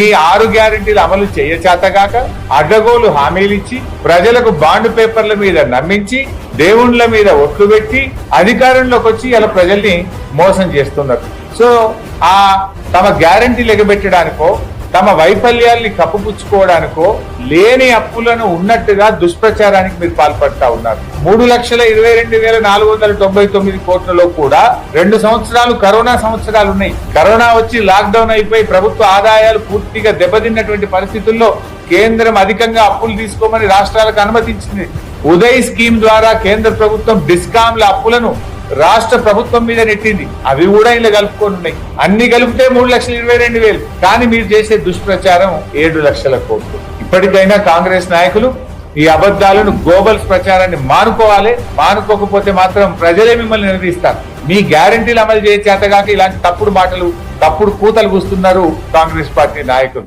మీ ఆరు గ్యారెంటీలు అమలు చేయచేతగాక అడ్డగోలు హామీలిచ్చి ప్రజలకు బాండ్ పేపర్ల మీద నమ్మించి దేవుళ్ళ మీద ఒట్లు పెట్టి అధికారంలోకి వచ్చి ఇలా ప్రజల్ని మోసం చేస్తున్నారు. సో ఆ తమ గ్యారంటీ లెగబెట్టడానికో తమ వైఫల్యాల్ని కప్పుపుచ్చుకోవడానికో లేని అప్పులను ఉన్నట్టుగా దుష్ప్రచారానికి మీరు పాల్పడతా ఉన్నారు. మూడు లక్షల ఇరవై రెండు వేల నాలుగు వందల తొంభై తొమ్మిది కోట్లలో కూడా రెండు సంవత్సరాలు కరోనా సంవత్సరాలు ఉన్నాయి. కరోనా వచ్చి లాక్డౌన్ అయిపోయి ప్రభుత్వ ఆదాయాలు పూర్తిగా దెబ్బతిన్నటువంటి పరిస్థితుల్లో కేంద్రం అధికంగా అప్పులు తీసుకోమని రాష్ట్రాలకు అనుమతించింది. ఉదయ్ స్కీమ్ ద్వారా కేంద్ర ప్రభుత్వం డిస్కామ్ల అప్పులను రాష్ట్ర ప్రభుత్వం మీద నెట్టింది. అవి కూడా ఇలా కలుపుకొని ఉన్నాయి. అన్ని కలిపితే మూడు లక్షల ఇరవై రెండు వేలు. కానీ మీరు చేసే దుష్ప్రచారం ఏడు లక్షల కోట్లు. ఇప్పటికైనా కాంగ్రెస్ నాయకులు ఈ అబద్ధాలను గోబల్స్ ప్రచారాన్ని మానుకోవాలి. మానుకోకపోతే మాత్రం ప్రజలే మిమ్మల్ని నిలదీస్తారు. మీ గ్యారంటీలు అమలు చేసే చేతగాక ఇలాంటి తప్పుడు మాటలు తప్పుడు కూతలు కూస్తున్నారు కాంగ్రెస్ పార్టీ నాయకులు.